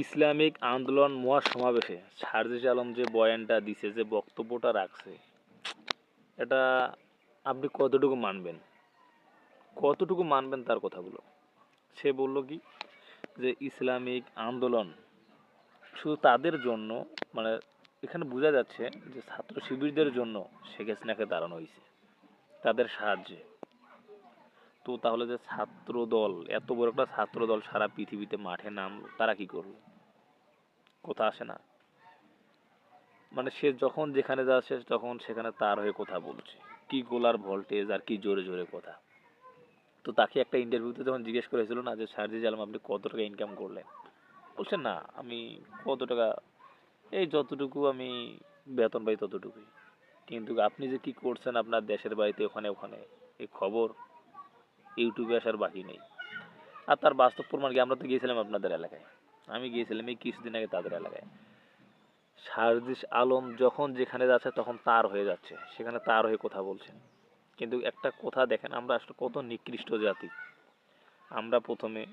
Islamic আন্দোলন মহাসমাবেশে সারজিস আলম যে বয়ানটা দিছে, যে বক্তব্যটা রাখছে, এটা আপনি কতটুকু মানবেন? কতটুকু মানবেন তার কথাগুলো? সে বলল কি, যে ইসলামিক আন্দোলন শুধু তাদের জন্য মানে এখানে বোঝা যাচ্ছে যে ছাত্র শিবিরদের জন্য শেখ হাসিনাকে দাঁড়ানো হয়েছে, তাদের সাহায্যে। তো তাহলে যে ছাত্র দল এত বড় একটা ছাত্র দল সারা পৃথিবীতে মাঠে নামলো, তারা কি করল? কথা আসে না। মানে সে যখন যেখানে যাচ্ছে তখন সেখানে তার হয়ে কথা বলছে। কি গোলার ভোল্টেজ আর কি জোরে জোরে কথা। তো তাকে একটা ইন্টারভিউতে যখন জিজ্ঞেস করেছিল না যে সার্জিজ আলম, আপনি কত টাকা ইনকাম করলেন? বলছেন না, আমি কত টাকা, এই যতটুকু আমি বেতন পাই ততটুকুই। কিন্তু আপনি যে কি করছেন আপনার দেশের বাড়িতে ওখানে ওখানে এই খবর ইউটিউবে আসার বাকি নেই। আর তার বাস্তব প্রমাণ কি? আমরা তো গিয়েছিলাম আপনাদের এলাকায়। আমি গিয়েছিলাম এই কিছুদিন আগে তাদের এলাকায়। সারজিস আলম যখন যেখানে যাচ্ছে তখন তার হয়ে যাচ্ছে। সেখানে তার হয়ে কথা বলছেন। কিন্তু একটা কথা দেখেন, আমরা আসলে কত নিকৃষ্ট জাতি। আমরা প্রথমে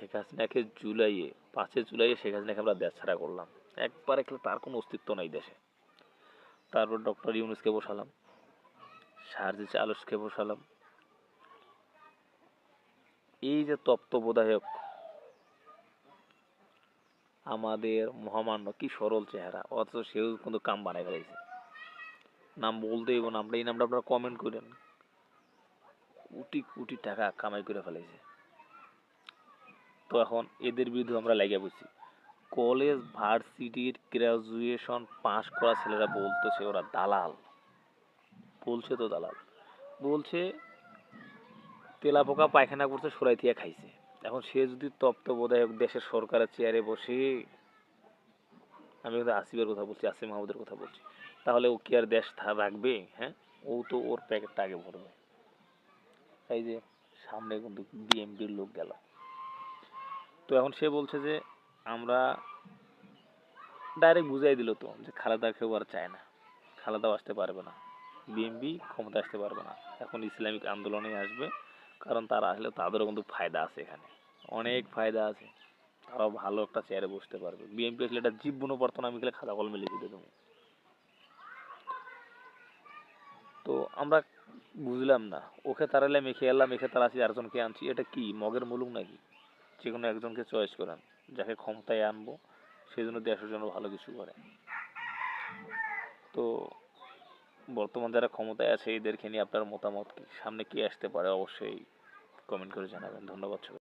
শেখ হাসিনাকে জুলাইয়ে পাঁচে জুলাইয়ে শেখ হাসিনাকে আমরা দেশ ছাড়া করলাম। একবারে তার কোনো অস্তিত্ব নাই দেশে। তারপর ডক্টর ইউনুসকে বসালাম, সারজিস আলসকে বসালাম এই যে তত্ত্ববোধায়ক আমাদের মহামান্য, কি সরল চেহারা, অথচ সেও কিন্তু কাম বানাই ফেলেছে। নাম বলতেই এবং নামটা এই নামটা আপনারা কমেন্ট করেন। কোটি কোটি টাকা কামাই করে ফেলেছে। তো এখন এদের বিরুদ্ধে আমরা লেগে বসছি কলেজ, ভার্সিটির গ্রাজুয়েশন পাশ করা ছেলেরা বলতেছে ওরা দালাল। বলছে তো দালাল। বলছে তেলা পোকা পায়খানা করছে, সরাই দিয়ে খাইছে। এখন সে যদি তত্ত্বাবধায়ক দেশের সরকারের চেয়ারে বসে, আমি কিন্তু আসিফের কথা বলছি, আসিফ মাহমুদের কথা বলছি, তাহলে ও কি আর দেশ রাখবে? হ্যাঁ? ও তো ওর প্যাকেটটা আগে ভরবে। এই যে সামনে কিন্তু বিএমপির লোক গেল। তো এখন সে বলছে যে, আমরা ডাইরেক্ট বুঝাই দিল তো, যে খালেদা কেউ আর চায় না। খালেদাও আসতে পারবে না। বিএমপি ক্ষমতা আসতে পারবে না। এখন ইসলামিক আন্দোলনে আসবে। কারণ তারা আসলে তাদেরও কিন্তু ফায়দা আছে এখানে। অনেক ফায়দা আছে। তারাও ভালো একটা চেয়ারে বসতে পারবে। বিএনপি আসলে এটা জীব বুনো পারতো না আমি গেলে খাতা কলমে লিখে দিত তুমি তো আমরা বুঝলাম না। ওকে তারালে মেখে এলাম মেখে তারা আছি আরেকজনকে আনছি। এটা কি মগের মুলুক নাকি? যে কোনো একজনকে চয়েস করেন। যাকে ক্ষমতায় আনব সেই জন্য দেশের জন্য ভালো কিছু করে। তো বর্তমান যারা ক্ষমতায় আছে, এদেরকে নিয়ে আপনার মতামত কি? সামনে কি আসতে পারে? অবশ্যই কমেন্ট করে জানাবেন। ধন্যবাদ